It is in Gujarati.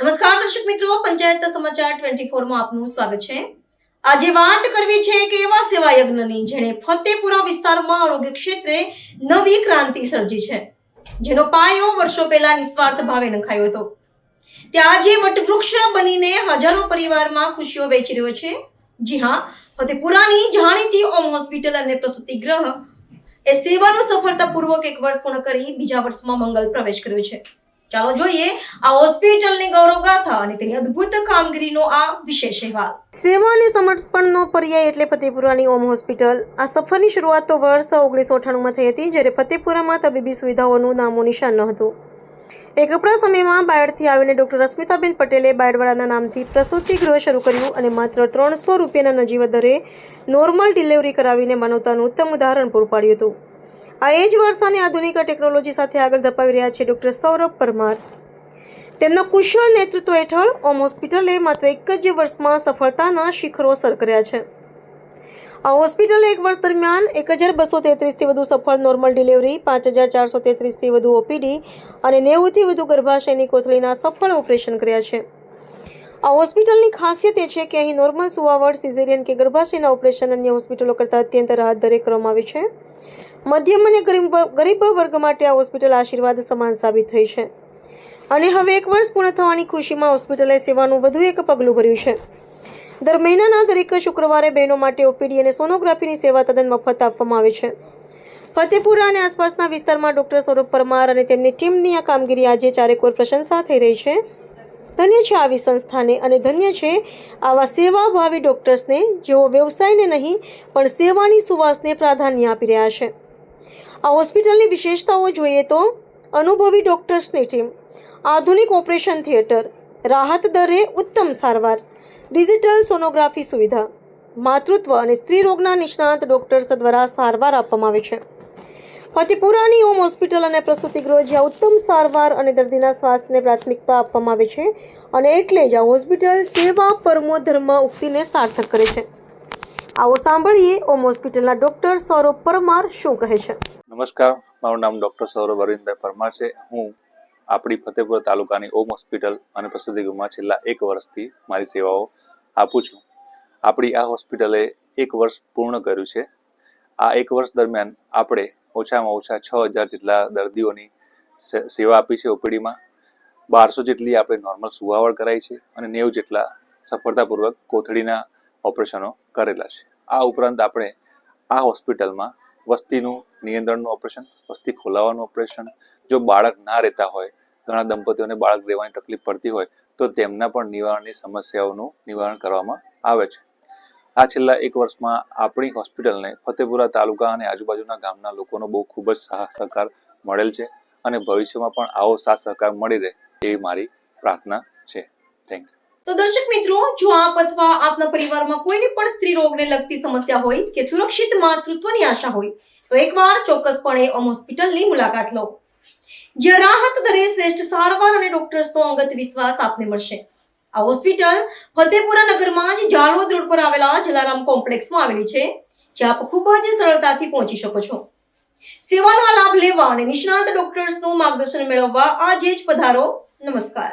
નમસ્કાર, દર્શક મિત્રો, પંચાયત સમાચાર ટ્વેન્ટી માં આપનું સ્વાગત છે. આજે વાત કરવી છે કે એવા સેવા યજ્ઞની, જેણે ફતેપુરા વિસ્તારમાં આરોગ્ય ક્ષેત્રે નવી ક્રાંતિ સર્જી છે, જેનો પાયો વર્ષો પહેલા નિસ્વાર્થ ભાવે નખાયો હતો. તે આજે વટવૃક્ષ બનીને હજારો પરિવારમાં ખુશીઓ વેચી રહ્યો છે. જી હા, ફતેપુરાની જાણીતી ઓમ હોસ્પિટલ અને પ્રસૂતિ ગ્રહ એ સેવાનો સફળતાપૂર્વક એક વર્ષ પૂર્ણ કરી બીજા વર્ષમાં મંગલ પ્રવેશ કર્યો છે. ચાલો જોઈએ આ હોસ્પિટલની ગૌરવ ગાથા અને તેની અદ્ભુત કામગીરીનો આ વિશેષ અહેવાલ. સેવા અને સમર્પણનો પર્યાય એટલે ફતેપુરાની ઓમ હોસ્પિટલ. આ સફરની શરૂઆત તો વર્ષ ઓગણીસો અઠ્ઠાણુંમાં થઈ હતી, જ્યારે ફતેપુરામાં તબીબી સુવિધાઓનું નામો નિશાન ન હતું. એક કપરા સમયમાં બાયડથી આવીને ડૉક્ટર રશ્મિતાબેન પટેલે બાયડવાળાના નામથી પ્રસૂતિ ગૃહ શરૂ કર્યું અને માત્ર ત્રણસો રૂપિયાના નજીવા દરે નોર્મલ ડિલિવરી કરાવીને માનવતાનું ઉત્તમ ઉદાહરણ પૂરું પાડ્યું હતું. આ એ જ વારસાને આધુનિક ટેકનોલોજી સાથે આગળ ધપાવી રહ્યા છે ડૉક્ટર સૌરભ પરમાર. તેમના કુશળ નેતૃત્વ હેઠળ ઓમ હોસ્પિટલે માત્ર એક જ વર્ષમાં સફળતાના શિખરો સર કર્યા છે. આ હોસ્પિટલે એક વર્ષ દરમિયાન એક હજાર બસો તેત્રીસથી વધુ સફળ નોર્મલ ડિલિવરી, પાંચ હજાર ચારસો તેત્રીસથી વધુ ઓપીડી અને નેવુંથી વધુ ગર્ભાશયની કોથળીના સફળ ઓપરેશન કર્યા છે. આ હોસ્પિટલની ખાસિયત એ છે કે અહીં નોર્મલ સુવાવડ, સિઝેરિયન કે ગર્ભાશયના ઓપરેશન અન્ય હોસ્પિટલો કરતાં અત્યંત રાહત દરે કરવામાં આવે છે. મધ્યમ અને ગરીબ વર્ગ માટે આ હોસ્પિટલ આશીર્વાદ સમાન સાબિત થઈ છે. અને હવે એક વર્ષ પૂર્ણ થવાની ખુશીમાં હોસ્પિટલે સેવાનું વધુ એક પગલું ભર્યું છે. દર મહિનાના દરેક શુક્રવારે બહેનો માટે ઓપીડી અને સોનોગ્રાફીની સેવા તદ્દન મફત આપવામાં આવે છે. ફતેપુરા અને આસપાસના વિસ્તારમાં ડોક્ટર સૌરભ પરમાર અને તેમની ટીમની આ કામગીરી આજે ચારેકોર પ્રશંસા થઈ રહી છે. ધન્ય છે આવી સંસ્થાને અને ધન્ય છે આવા સેવાભાવી ડૉક્ટર્સને જેઓ વ્યવસાયને નહીં, પણ સેવાની સુવાસને પ્રાધાન્ય આપી રહ્યા છે. આ હોસ્પિટલની વિશેષતાઓ જોઈએ તો અનુભવી ડૉક્ટર્સની ટીમ, આધુનિક ઓપરેશન થિયેટર, રાહત દરે ઉત્તમ સારવાર, ડિજિટલ સોનોગ્રાફી સુવિધા, માતૃત્વ અને સ્ત્રી રોગના નિષ્ણાત ડૉક્ટર્સ દ્વારા સારવાર આપવામાં આવે છે. ફતેપુરાની ઓમ હોસ્પિટલ અને પ્રસૂતિ ગૃહ જ્યાં ઉત્તમ સારવાર અને દર્દીના સ્વાસ્થ્યને પ્રાથમિકતા આપવામાં આવે છે અને એટલે જ આ હોસ્પિટલ સેવા પરમો ધર્મ ઉક્તિને સાર્થક કરે છે. આવો સાંભળીએ ઓમ હોસ્પિટલના ડોક્ટર સૌરભ પરમાર શું કહે છે. નમસ્કાર, મારું નામ ડૉક્ટર સૌરભ અરવિંદભાઈ પરમાર છે. હું આપણી ફતેપુર તાલુકાની ઓમ હોસ્પિટલ અને પ્રસૂતિ ગૃહમાં છેલ્લા એક વર્ષથી મારી સેવાઓ આપું છું. આપણી આ હોસ્પિટલે એક વર્ષ પૂર્ણ કર્યું છે. આ એક વર્ષ દરમિયાન આપણે ઓછામાં ઓછા છ હજાર જેટલા દર્દીઓની સેવા આપી છે ઓપીડીમાં. બારસો જેટલી આપણે નોર્મલ સુવાવડ કરાઈ છે અને નેવું જેટલા સફળતાપૂર્વક કોથળીના ઓપરેશનો કરેલા છે. આ ઉપરાંત આપણે આ હોસ્પિટલમાં વસ્તીનું નિયંત્રણનું ઓપરેશન, વસ્તી ખોલાવવાનું ઓપરેશન, જો બાળક ના રહેતા હોય, ઘણા દંપતીઓને બાળક રહેવાની તકલીફ પડતી હોય, તો તેમના પણ નિવારણની સમસ્યાઓનું નિવારણ કરવામાં આવે છે. આ છેલ્લા એક વર્ષમાં આપણી હોસ્પિટલને ફતેપુરા તાલુકા અને આજુબાજુના ગામના લોકોનો બહુ ખૂબ જ સાહ સહકાર મળેલ છે અને ભવિષ્યમાં પણ આવો સાથ સહકાર મળી રહે એવી મારી પ્રાર્થના છે. થેન્ક યુ તો દર્શક મિત્રો, જો આપ અથવા આપના પરિવારમાં કોઈને પણ સ્ત્રી રોગને લગતી સમસ્યા હોય કે સુરક્ષિત માતૃત્વની આશા હોય, તો એકવાર ચોક્કસપણે ઓમ હોસ્પિટલની મુલાકાત લો. જ્યાં રાહત દરે શ્રેષ્ઠ સારવાર અને ડોક્ટર્સનો અંગત વિશ્વાસ આપને મળશે. આ હોસ્પિટલ ફતેપુરા નગરમાં જ જાળોદ રોડ પર આવેલા જલારામ કોમ્પ્લેક્સમાં આવેલી છે, જ્યાં આપ ખૂબ જ સરળતાથી પહોંચી શકો છો. સેવાનો લાભ લેવા અને નિષ્ણાત ડોક્ટર્સનું માર્ગદર્શન મેળવવા આજે જ પધારો. નમસ્કાર.